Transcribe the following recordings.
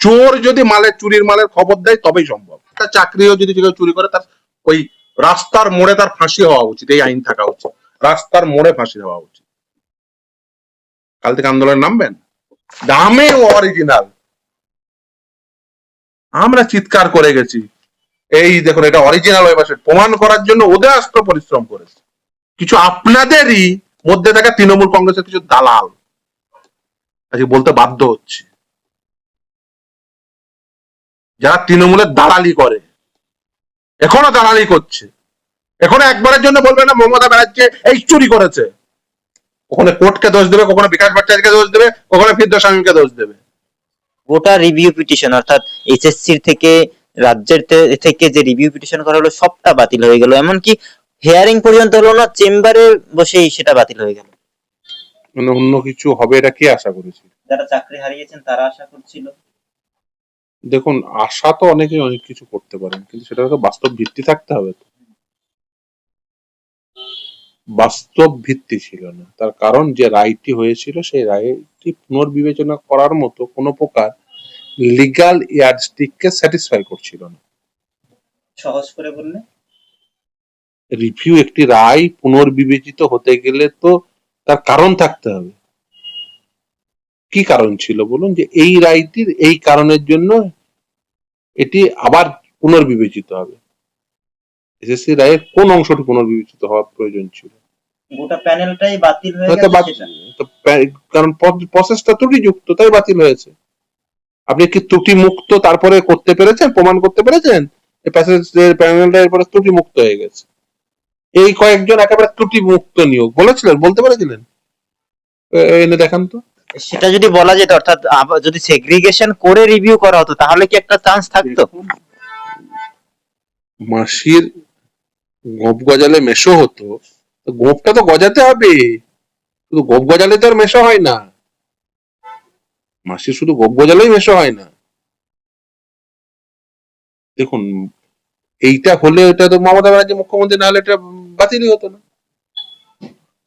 চোর যদি মালের, চুরির মালের খবর দেয়, তবেই সম্ভব। একটা চাকরিও যদি কেউ চুরি করে, তার ওই রাস্তার মোড়ে তার ফাঁসি হওয়া উচিত, এই আইন থাকা উচিত। রাস্তার মোড়ে ফাঁসি হওয়া উচিত। কাল থেকে আন্দোলন নামবেন? দামে অরিজিনাল আমরা চিৎকার করে গেছি। এই দেখুন, এটা অরিজিনাল ওয়েবসাইট প্রমাণ করার জন্য ওদের আসতে পরিশ্রম করেছে। কিছু আপনাদেরই মধ্যে থাকা তৃণমূল কংগ্রেসের কিছু দালাল। আজকে বলতে বাধ্য হচ্ছে। যারা তৃণমূলের দালালি করে। এখনও দালালি করছে। এখনও একবারের জন্য বলবে না মমতা ব্যানার্জি এই চুরি করেছে। কখনো কোর্টকে দোষ দেবে কখনো বিকাশ ভট্টাচার্যকে দোষ দেবে কখনো ফিরদোস স্বামীকে দোষ দেবে। গোটা রিভিউ পিটিশন অর্থাৎ এইচএসসির থেকে রাজ্যের থেকে যে রিভিউ পিটিশন করা হলো সবটা বাতিল হয়ে গেল। এমনকি হিয়ারিং পর্যন্ত হলো না চেম্বারে বসেই সেটা বাতিল হয়ে গেল। মানে অন্য কিছু হবে এটা কি আশা করেছি? যারা চাকরি হারিয়েছেন তারা আশা করছিল। দেখুন আশা তো অনেকে অনেক কিছু করতে পারেন কিন্তু সেটা তো বাস্তব ভিত্তি থাকতে হবে তো। বাস্তব ভিত্তি ছিল না। তার কারণ যে রায়টি হয়েছিল সেই রায়টি পুনর্বিবেচনা করার মতো কোনো প্রকার লিগাল ইয়ার্ডস্টিককে স্যাটিসফাই করছিল না। সহজ করে বললে? রিভিউ একটি রায় পুনর্বিবেচিত হতে গেলে তো তার কারণ থাকতে হবে। কি কারণ ছিল বলুন যে এই রায়টির এই কারণের জন্য এটি আবার পুনর্বিবেচিত হবে। এসএসসি রায়ের কোন অংশটি পুনর্বিবেচিত হওয়ার প্রয়োজন ছিল? গোটা প্যানেলটাই বাতিল হয়ে গেছে কারণ প্রসেসটা ত্রুটিযুক্ত তাই বাতিল হয়েছে। আপনি কি ত্রুটি মুক্ত তারপরে করতে পেরেছেন প্রমাণ করতে পেরেছেন? প্যানেলটা এরপরে ত্রুটি মুক্ত হয়ে গেছে। এই কয়েকজন একেবারে ত্রুটি মুক্ত নিয়োগ। বলেছিলেন বলতে পেরেছিলেন? এনে দেখান তো। সেটা যদি বলা যেত, অর্থাৎ যদি সেগ্রিগেশন করে রিভিউ করা হতো, তাহলে কি একটা চান্স থাকতো? মাসির গোপ গজালে মেশো হতো গোপটা তো গজাতে হবে। শুধু গোপ গজালে তো আর মেশো হয় না। মাসির শুধু গোপ গজালেই মেশো হয় না। দেখুন, এইটা হলে এটা তো মমতা ব্যানার্জি মুখ্যমন্ত্রী না হলে এটা বাতিলই হতো না।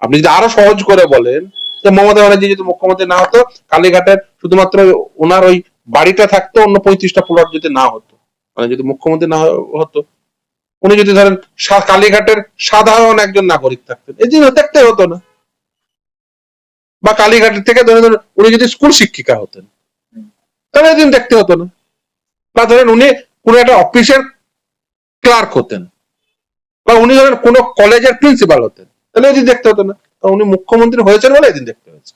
আপনি যদি আরও সহজ করে বলেন যে মমতা ব্যানার্জি যদি মুখ্যমন্ত্রী না হতো, কালীঘাটের শুধুমাত্র ওনার ওই বাড়িটা থাকতো, অন্য পঁয়ত্রিশটা প্লট যদি না হতো। মানে যদি মুখ্যমন্ত্রী না হতো, উনি যদি ধরেন কালীঘাটের সাধারণ একজন নাগরিক থাকতেন, এই জিনিস দেখতে হতো না। বা কালীঘাটের থেকে ধরে ধরেন উনি যদি স্কুল শিক্ষিকা হতেন, তাহলে এদিন দেখতে হতো না। বা ধরেন উনি কোনো একটা অফিসের ক্লার্ক হতেন, বা উনি ধরেন কোনো কলেজের প্রিন্সিপাল হতেন, তাহলে এদিন দেখতে হতো না। উনি মুখ্যমন্ত্রী হয়েছেন বলে এদিন দেখতে হয়েছে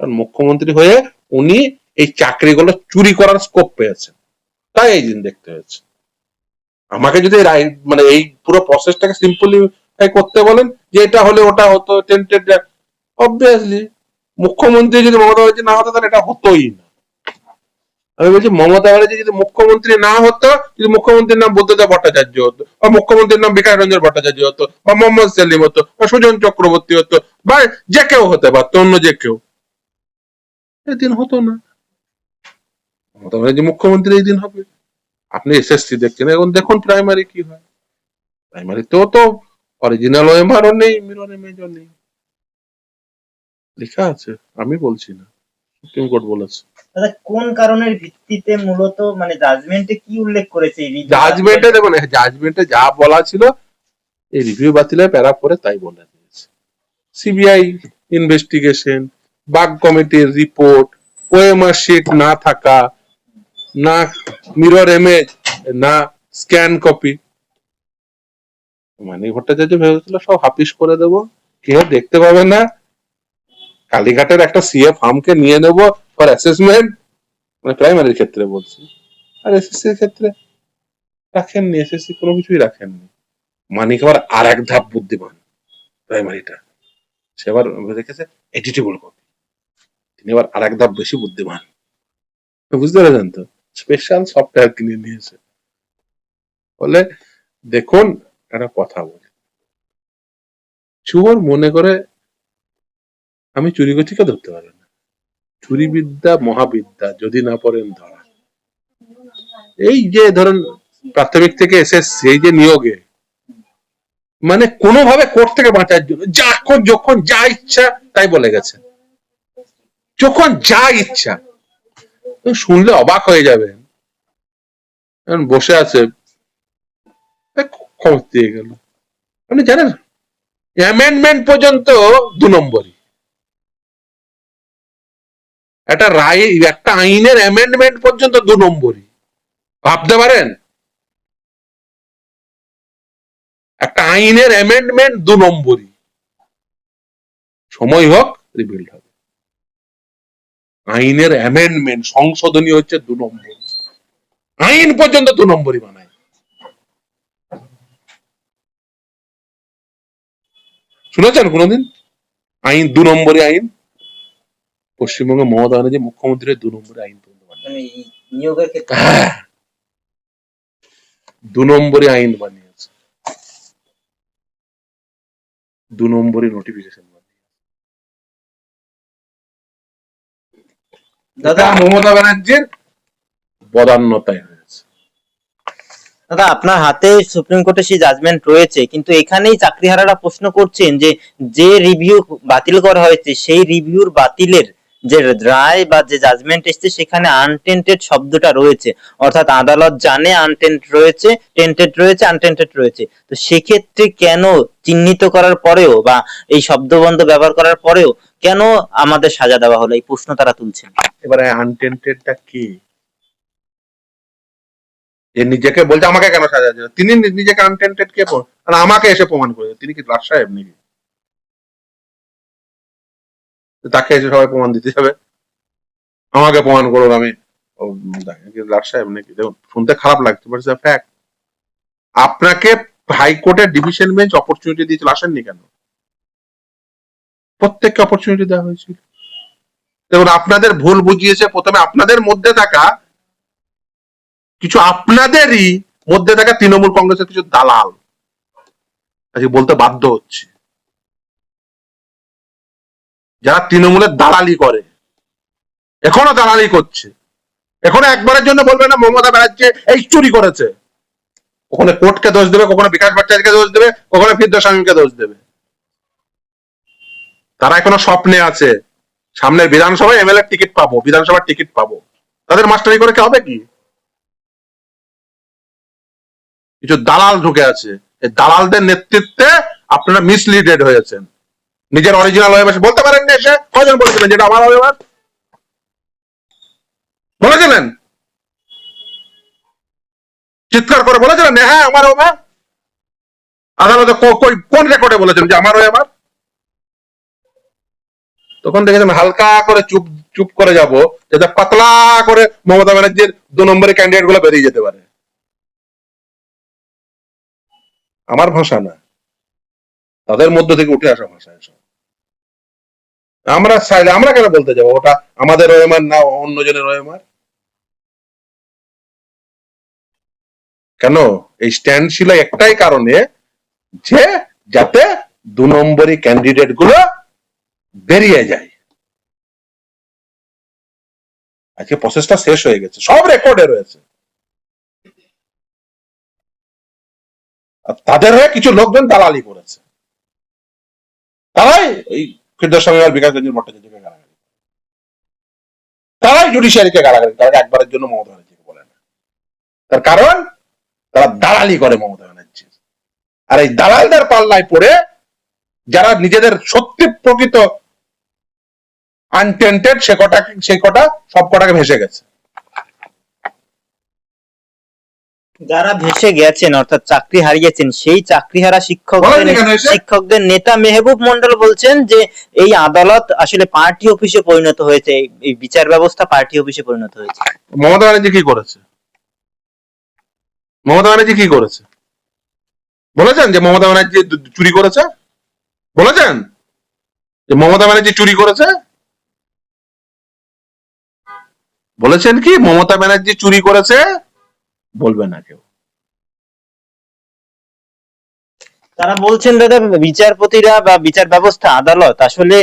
কারণ মুখ্যমন্ত্রী হয়ে উনি এই চাকরিগুলো চুরি করার স্কোপ পেয়েছেন। তাই এই দিন দেখতে হয়েছে আমাকে যদি মানে এই পুরো প্রসেসটাকে সিম্পলি করতে বলেন যে এটা হলে ওটা হতো টেন্টেড অবভিয়াসলি মুখ্যমন্ত্রী যদি মমতা ব্যানার্জি না হতো, তাহলে এটা হতোই না। আমি বলছি মমতা ব্যানার্জি যদি মুখ্যমন্ত্রী না হতো, যদি মুখ্যমন্ত্রীর নাম বুদ্ধদেব ভট্টাচার্য হতো, বা মুখ্যমন্ত্রীর নাম বিকাশ রঞ্জন ভট্টাচার্য হতো, বা মোহাম্মদ সেলিম হতো, বা সুজন চক্রবর্তী হতো, বা যে কেউ হতে পারতো, অন্য যে কেউ এদিন হতো না। মমতা ব্যানার্জি মুখ্যমন্ত্রী এই দিন হবে। আপনি এসএসসি দেখছেন, এখন দেখুন প্রাইমারি কি হয়। প্রাইমারিতেও তো অরিজিনাল ওএমআরও নেই মিরর ইমেজও নেই। লেখা আছে, আমি বলছি না সুপ্রিম কোর্ট বলেছে। দাদা, কোন কারণের ভিত্তিতে মূলত মানে জাজমেন্টে কি উল্লেখ করেছে এই জাজমেন্টে দেখুন জাজমেন্টে যা বলা ছিল, এই রিভিউ বাতিলে প্যারা করে তাই বলে দিয়েছে। সিবিআই ইনভেস্টিগেশন বাগ কমিটির রিপোর্ট ওএমআর শিট না থাকা, না মিরর ইমেজ না স্ক্যান কপি মানে ভট্টাচার্য ভেবেছিল, সব হাফিস করে দেবো, কেউ দেখতে পাবে না। কালীঘাটের একটা সিএ ফার্মকে নিয়ে নেব ফর অ্যাসেসমেন্ট মানে প্রাইমারির ক্ষেত্রে বলছি। আর এসএসসির ক্ষেত্রে রাখেননি এসএসসি কোনো কিছুই রাখেননি। মানিক আবার আর এক ধাপ বুদ্ধিমান প্রাইমারিটা সে আবার দেখেছে এডিটেবল কপি তিনি আবার আর এক ধাপ বেশি বুদ্ধিমান। বুঝতে পেরেছেন তো? স্পেশাল সফটওয়্যার কিনে নিয়েছে। বলে দেখুন, একটা কথা বলি। চোর মনে করে আমি চুরি করছি, কেউ ধরতে পারবে না বিদ্যা মহাবিদ্যা, যদি না পড়েন ধরা। এই যে ধরুন, প্রাথমিক থেকে এসএসসি, এই যে নিয়োগে মানে কোনোভাবে কোর্ট থেকে বাঁচার জন্য যখন যখন যা ইচ্ছা, তাই বলে গেছে। যখন যা ইচ্ছা। শুনলে অবাক হয়ে এখন বসে আছে খবর দিয়ে গেল। মানে জানেন অ্যামেন্ডমেন্ট পর্যন্ত দু নম্বরই। একটা রায়, একটা আইনের অ্যামেন্ডমেন্ট পর্যন্ত দু নম্বরই। ভাবতে পারেন? একটা আইনের অ্যামেন্ডমেন্ট দু নম্বরই। সময় হোক রিবিল্ড হবে। আইনের অ্যামেন্ডমেন্ট সংশোধনী হচ্ছে দু নম্বর আইন পর্যন্ত দু নম্বরই বানায় শুনেছেন কোনোদিন? আইন, দু নম্বরই আইন। পশ্চিমবঙ্গে মমতা ব্যানার্জি মুখ্যমন্ত্রীর দু নম্বরই আইন পর্যন্ত। মানে নিয়োগের ক্ষেত্রে হ্যাঁ। দু নম্বরই আইন বানিয়েছে দু নম্বরই নোটিফিকেশন দাদা দাদা মমতা ব্যানার্জির বদান্যতায় হয়েছে দাদা আপনার হাতে সুপ্রিম কোর্টে সেই জাজমেন্ট রয়েছে কিন্তু এখানেই চাকরিহারারা প্রশ্ন করছেন যে যে রিভিউ বাতিল করা হয়েছে সেই রিভিউর বাতিলের যে রায় বা যে জাজমেন্ট এসছে, সেখানে আনটেন্টেড শব্দটা রয়েছে। অর্থাৎ আদালত জানে আনটেন্ট রয়েছে টেন্টেড রয়েছে আনটেন্টেড রয়েছে। তো সেক্ষেত্রে কেন চিহ্নিত করার পরেও বা এই শব্দবন্ধ ব্যবহার করার পরেও কেন আমাদের সাজা দেওয়া হলো? এই প্রশ্ন তারা তুলছে এবারে আনটেন্টেডটা কি? যে নিজেকে বলছে, আমাকে কেন সাজা দিল? তিনি নিজেকে আনটেন্টেড কে আর আমাকে এসে প্রমাণ করে তিনি কি লাট সাহেব নাকি? তাকে এসে সবাই প্রমাণ দিতে যাবে। আমাকে প্রমাণ করুন আমি। লাট সাহেব নাকি। দেখুন, শুনতে খারাপ লাগছে বাট ফ্যাক্ট আপনাকে হাইকোর্টের ডিভিশন বেঞ্চ অপরচুনিটি দিয়েছিল আসেননি কেন? প্রত্যেককে অপরচুনিটি দেওয়া হয়েছিল। দেখুন, আপনাদের ভুল বুঝিয়েছে, প্রথমে আপনাদের মধ্যে থাকা কিছু আপনাদেরই মধ্যে থাকা তৃণমূল কংগ্রেসের কিছু দালাল। আজকে বলতে বাধ্য হচ্ছে। যারা তৃণমূলের দালালি করে, এখনও দালালি করছে। এখনও একবারের জন্য বলবে না মমতা ব্যানার্জি এই চুরি করেছে। কখনো কোর্টকে দোষ দেবে, কখনো বিকাশ ভট্টাচার্যকে দোষ দেবে, কখনো ফিরদোস্বামীকে দোষ দেবে। তারা এখনও স্বপ্নে আছে, সামনের বিধানসভায় এমএলএ টিকিট পাবো, বিধানসভার টিকিট পাবো। তাদের মাস্টারি করে কি হবে কি? কিছু দালাল ঢুকে আছে। এই দালালদের নেতৃত্বে আপনারা মিসলিডেড হয়েছেন। নিজের অরিজিনাল ওয়েবার বলতে পারেন না এসে? কজন বলেছিলেন যেটা আমার ওয়েবার বলেছিলেন? চিৎকার করে বলেছিলেন? হ্যাঁ আমার ওয়েবার আদালতে কোন রেকর্ডে বলেছেন যে আমার ওয়েবার তখন দেখেছেন হালকা করে চুপ চুপ করে যাব, যাতে পাতলা করে মমতা ব্যানার্জির দু নম্বরের ক্যান্ডিডেটগুলো বেরিয়ে যেতে পারে। আমার ভাষা না। তাদের মধ্য থেকে উঠে আসা ভাষা এসব। আমরা চাইলে আমরা কেন বলতে যাব? ওটা আমাদের রয়েমার না, অন্যজনের রয়েমার কেন? এই স্ট্যান্ড ছিল একটাই কারণে যে যাতে দু নম্বরই ক্যান্ডিডেটগুলো বেরিয়ে যায়। আজকে প্রসেসটা শেষ হয়ে গেছে। সব রেকর্ডে রয়েছে। তাদের হয়ে কিছু লোকজন দালালি করেছে। তারাই এই ক্ষুদ্রস্বামী আর বিকাশ রঞ্জন ভট্টাচার্যকে গালাগালি। তারাই জুডিশিয়ারিকে গালাগালি তারা একবারের জন্য মমতা ব্যানার্জিকে বলে না। তার কারণ, তারা দালালি করে মমতা ব্যানার্জি। আর এই দালালদের পাল্লায় পড়ে যারা নিজেদের সত্যি প্রকৃত আনটেন্টেড সে কটা সে কটা সব কটাকে ভেসে গেছে। যারা ভেসে গেছেন অর্থাৎ চাকরি হারিয়েছেন সেই চাকরিহারা শিক্ষকদের বলেননি কেন এসে? শিক্ষকদের নেতা মেহবুব মন্ডল বলছেন যে এই আদালত আসলে পার্টি অফিসে পরিণত হয়েছে এই বিচার ব্যবস্থা পার্টি অফিসে পরিণত হয়েছে। মমতা ব্যানার্জি কি করেছে? মমতা ব্যানার্জি কি করেছে? বলেছেন যে মমতা ব্যানার্জি চুরি করেছে? বলেছেন? যে মমতা ব্যানার্জি চুরি করেছে? বলেছেন কি? মমতা ব্যানার্জি চুরি করেছে? বলবে না কেউ। তারা বলছেন দাদা বিচারপতিরা বা বিচার ব্যবস্থা আদালত আসলে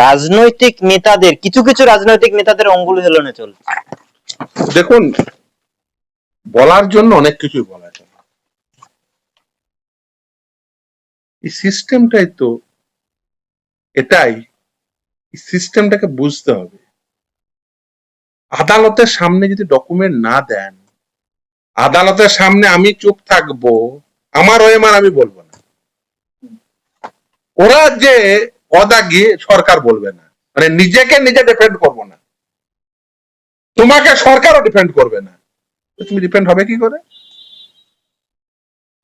রাজনৈতিক নেতাদের কিছু কিছু রাজনৈতিক নেতাদের অঙ্গুল হেলনে চলছে। দেখুন বলার জন্য অনেক কিছুই বলা যায়। এই সিস্টেমটাই তো এটাই সিস্টেমটাকে বুঝতে হবে। আদালতের সামনে যদি ডকুমেন্ট না দেন আদালতের সামনে আমি চুপ থাকব, আমার ওয়েমার আমি বলব না। ওরা যে অদাগি সরকার বলবে না মানে নিজেকে নিজে ডিপেন্ড করব না। তোমাকে সরকারও ডিপেন্ড করবে না। তুমি ডিপেন্ড হবে কি করে?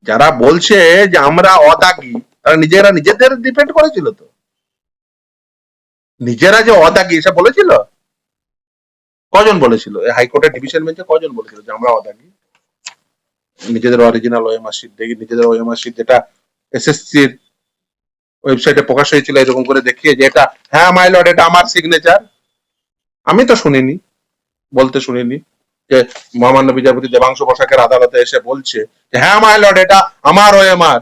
যারা বলছে যে আমরা অদাগি তারা নিজেরা নিজেদের ডিপেন্ড করেছিল তো। নিজেরা যে অদাগি এটা বলেছিল? কজন বলেছিল? হাইকোর্টের ডিভিশন বেঞ্চে কজন বলেছিল যে আমরা অদাগি নিজেদের অরিজিনাল ওএমআর শিট দেখি নিজেদের ওএমআর শিট যেটা এসএসসির ওয়েবসাইটে প্রকাশ হয়েছিল, এরকম করে দেখিয়ে যে এটা হ্যাঁ মাই লর্ড এটা আমার সিগনেচার আমি তো শুনিনি, বলতে শুনিনি যে মহামান্য বিচারপতি দেবাংশু বসাকের আদালতে এসে বলছে যে হ্যাঁ মাই লর্ড এটা আমার ওএমআর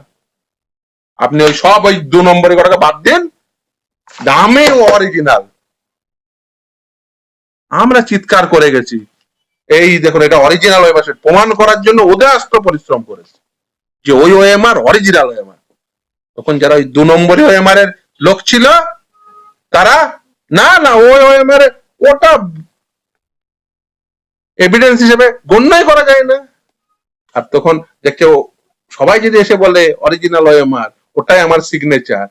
আপনি ওই সব ওই দু নম্বরের কটাকে বাদ দিন, দামে অরিজিনাল আমরা চিৎকার করে গেছি। এই দেখুন, এটা অরিজিনাল ওয়েবসাইট প্রমাণ করার জন্য উদয়াস্ত পরিশ্রম করেছে। যে ওই ওএমআর অরিজিনাল ওএমআর তখন যারা ওই দু নম্বরই ওএমআর এর লোক ছিল, তারা, না না, ওই ওএমআর ওটা এভিডেন্স হিসেবে গণ্যই করা যায় না। আর তখন দেখছে ও সবাই যদি এসে বলে অরিজিনাল ওএমআর ওটাই আমার সিগনেচার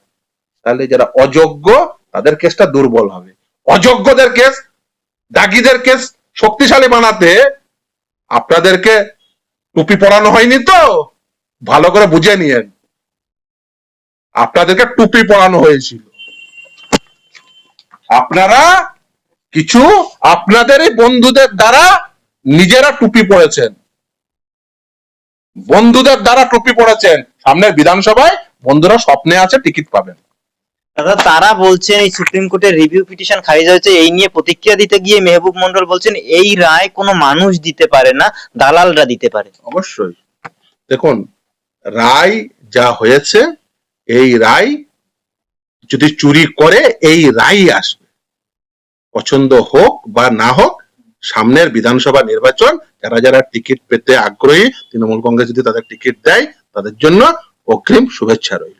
তাহলে যারা অযোগ্য, তাদের কেসটা দুর্বল হবে। অযোগ্যদের কেস দাগিদের কেস শক্তিশালী বানাতে আপনাদেরকে টুপি পরানো হয়নি তো? ভালো করে বুঝে নিয়েন। আপনাদেরকে টুপি পরানো হয়েছিল। আপনারা কিছু আপনাদেরই বন্ধুদের দ্বারা নিজেরা টুপি পড়েছেন বন্ধুদের দ্বারা টুপি পড়েছেন সামনের বিধানসভায় বন্ধুরা স্বপ্নে আছে, টিকিট পাবেন। দাদা, তারা বলছেন এই সুপ্রিম কোর্টের রিভিউ পিটিশন খারিজ হয়েছে, এই নিয়ে প্রতিক্রিয়া দিতে গিয়ে মেহবুব মন্ডল বলছেন, এই রায় কোনো মানুষ দিতে পারে না, দালালরা দিতে পারে। অবশ্যই। দেখুন, রায় যা হয়েছে, এই রায় যদি চুরি করে, এই রায় আসবে। পছন্দ হোক বা না হোক, সামনের বিধানসভা নির্বাচন, যারা যারা টিকিট পেতে আগ্রহী, তৃণমূল কংগ্রেস যদি তাদের টিকিট দেয়, তাদের জন্য অগ্রিম শুভেচ্ছা রইল।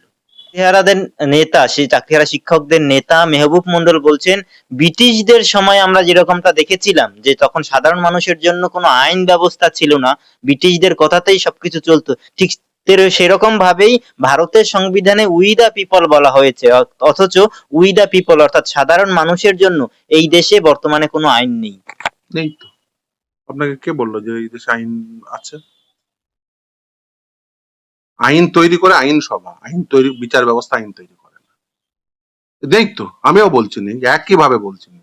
নেতা সেই শিক্ষকদের নেতা মেহবুব মন্ডল বলছেন, ব্রিটিশদের সময় আমরা যেরকমটা দেখেছিলাম, যে তখন সাধারণ মানুষের জন্য কোনো আইন ব্যবস্থা ছিল না, ব্রিটিশদের কথাতেই সবকিছু চলতো। ঠিক সেরকম ভাবেই ভারতের সংবিধানে উই দা পিপল বলা হয়েছে অথচ উই দা পিপল অর্থাৎ সাধারণ মানুষের জন্য এই দেশে বর্তমানে কোনো আইন নেই। নেই তো। আপনাকে কে বলল যে এই দেশে আইন আছে? আইন তৈরি করে আইন সভা, আইন তৈরি, বিচার ব্যবস্থা আইন তৈরি করে না। দেখ তো, আমিও বলছি নি একই ভাবে বলছি নি।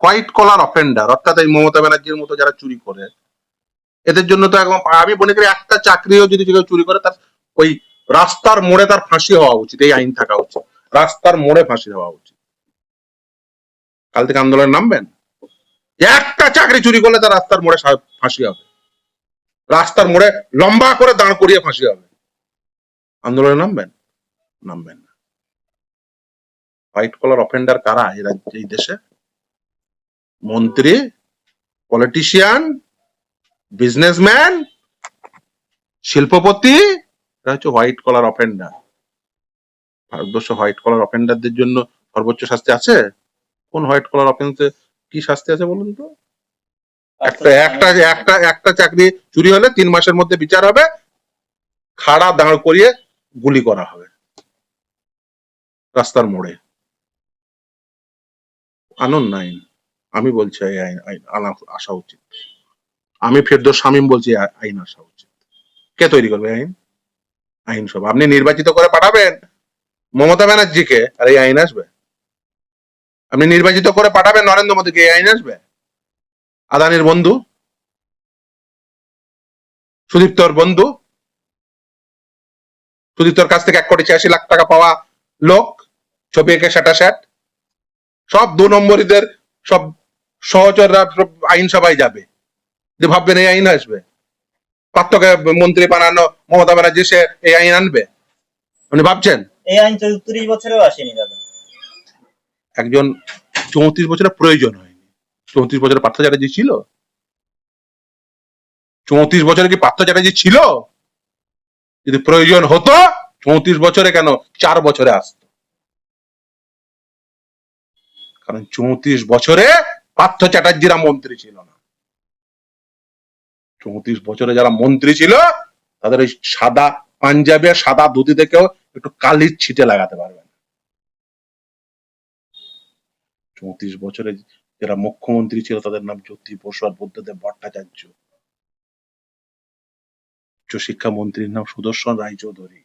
হোয়াইট কলার অফেন্ডার অর্থাৎ এই মমতা ব্যানার্জির মতো যারা চুরি করে, এদের জন্য তো একদম আমি মনে করি একটা চাকরিও যদি কেউ চুরি করে, তার ওই রাস্তার মোড়ে তার ফাঁসি হওয়া উচিত, এই আইন থাকা উচিত। রাস্তার মোড়ে ফাঁসি হওয়া উচিত। কাল থেকে আন্দোলনে নামবেন? একটা চাকরি চুরি করলে তার রাস্তার মোড়ে ফাঁসি হবে। রাস্তার মোড়ে লম্বা করে দাঁড় করিয়ে ফাঁসি হবে। আন্দোলনে নামবেন? নামবেন না। হোয়াইট কলার অফেন্ডার কারা রাজ্যে, এই দেশে? মন্ত্রী পলিটিশিয়ান বিজনেসম্যান শিল্পপতি, এরা হচ্ছে white collar offender Bharatvarsha white collar অফেন্ডারদের জন্য সর্বোচ্চ শাস্তি আছে? কোন হোয়াইট কলার অফেন্সে কি শাস্তি আছে বলুন তো? একটা একটা একটা একটা চাকরি চুরি হলে তিন মাসের মধ্যে বিচার হবে। খাড়া দাঁড় করিয়ে গুলি করা হবে। রাস্তার মোড়ে। আনন্দ আইন আমি বলছি এই আইন আনা, আসা উচিত। আমি ফেরদোস শামীম বলছি আইন আসা উচিত। কে তৈরি করবে আইন? আইন সব আপনি নির্বাচিত করে পাঠাবেন। মমতা ব্যানার্জিকে। আর এই আইন আসবে? আপনি নির্বাচিত করে পাঠাবেন নরেন্দ্র মোদীকে, এই আইন আসবে? আদানির বন্ধু? সুদীপ্তর বন্ধু? সুদীপ্তর কাছ থেকে এক কোটি ছিয়াশি লাখ টাকা পাওয়া লোক ছবি এঁকে সেটা স্যাট সব দু নম্বরীদের সব সহচররা সব আইনসভায় যাবে। যে ভাববেন এই আইন আসবে। পাত্রকে মন্ত্রী বানানো মমতা ব্যানার্জি সে এই আইন আনবে। আপনি ভাবছেন? এই আইন চৌত্রিশ বছরেও আসেনি দাদা। একজন চৌত্রিশ বছরের প্রয়োজন হয়নি। চৌত্রিশ বছরের পার্থ চ্যাটার্জি ছিল? চৌত্রিশ বছরে কি পার্থ চ্যাটার্জি ছিল? যদি প্রয়োজন হতো, চৌত্রিশ বছরে কেন চার বছরে আসতো? কারণ চৌত্রিশ বছরে পার্থ চ্যাটার্জিরা মন্ত্রী ছিল না। চৌত্রিশ বছরে যারা মন্ত্রী ছিল, তাদের ওই সাদা পাঞ্জাবি সাদা ধুতি থেকেও একটু কালির ছিটে লাগাতে পারবেন চৌত্রিশ বছরে যারা মুখ্যমন্ত্রী ছিল, তাদের নাম জ্যোতি বসু আর বুদ্ধদেব ভট্টাচার্য। উচ্চশিক্ষা মন্ত্রীর নাম সুদর্শন রায়চৌধুরী।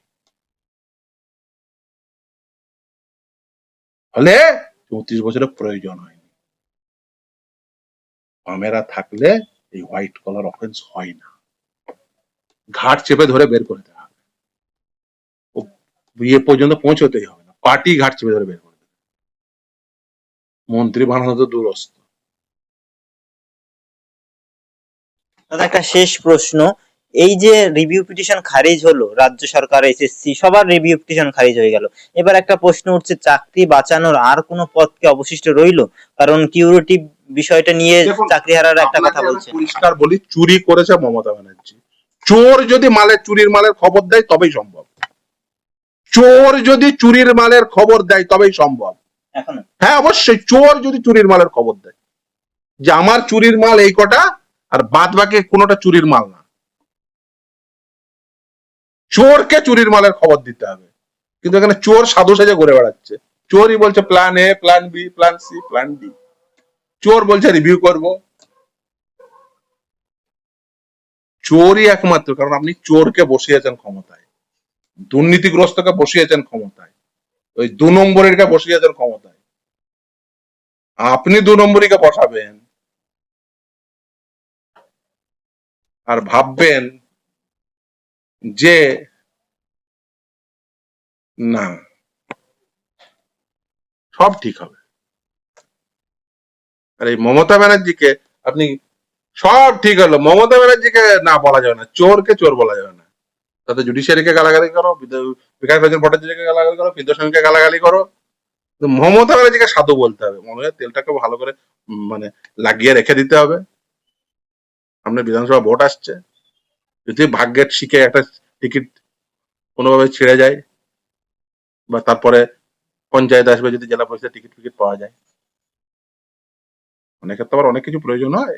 ফলে চৌত্রিশ বছরের প্রয়োজন হয়নি। বামেরা থাকলে এই হোয়াইট কলার অফেন্স হয় না। ঘাট চেপে ধরে বের করে দেওয়া হবে। বিয়ে পর্যন্ত পৌঁছতেই হবে না। পার্টি ঘাট চেপে ধরে বের করে দেবে মন্ত্রী বানানো তো দূরস্থ একটা শেষ প্রশ্ন। এই যে রিভিউ পিটিশন খারিজ হলো রাজ্য সরকার এসএসসি সবার রিভিউ পিটিশন খারিজ হয়ে গেল। এবার একটা প্রশ্ন উঠছে চাকরি বাঁচানোর আর কোনো পথ কি অবশিষ্ট রইল? কারণ কিউরিটি বিষয়টা নিয়ে চাকরি হারার একটা কথা বলছে পরিষ্কার বলি চুরি করেছে মমতা ব্যানার্জি। চোর যদি মালের চুরির মালের খবর দেয় তবেই সম্ভব। চোর যদি চুরির মালের খবর দেয় তবেই সম্ভব। এখনও? হ্যাঁ অবশ্যই চোর যদি চুরির মালের খবর দেয়। যে আমার চুরির মাল এই কটা আর বাদ বাকি কোনোটা চুরির মাল না। চোরকে চুরির মালের খবর দিতে হবে। কিন্তু এখানে চোর সাধু সেজে ঘুরে বেড়াচ্ছে। চোরই বলছে plan A plan B plan C plan D চোর বলছে রিভিউ করব। চোরই একমাত্র, কারণ আপনি চোরকে বসিয়েছেন ক্ষমতায়। দুর্নীতিগ্রস্তকে বসিয়েছেন ক্ষমতায়। ওই দু নম্বরেরকে বসিয়েছেন ক্ষমতায়। আপনি দু নম্বরীকে বসাবেন। আর ভাববেন যে না, সব ঠিক হবে। আর এই মমতা ব্যানার্জিকে আপনি সব ঠিক হলো। মমতা ব্যানার্জিকে না বলা যাবে না। চোরকে চোর বলা যাবে না। তাতে জুডিশিয়ারিকে গালাগালি করো বিকাশ রঞ্জন ভট্টাচার্যকে গালাগালি করো ফিরদোসনকে গালাগালি করো। মমতা ব্যানার্জিকে সাধু বলতে হবে। মনে তেলটাকে ভালো করে মানে লাগিয়ে রেখে দিতে হবে। সামনে বিধানসভা ভোট আসছে। যদি ভাগ্যের শিখে একটা টিকিট কোনোভাবে ছেড়ে যায়, বা তারপরে পঞ্চায়েত আসবে যদি জেলা পরিষদের টিকিট ফিকিট পাওয়া যায়। অনেকের তো আবার অনেক কিছু প্রয়োজন হয়।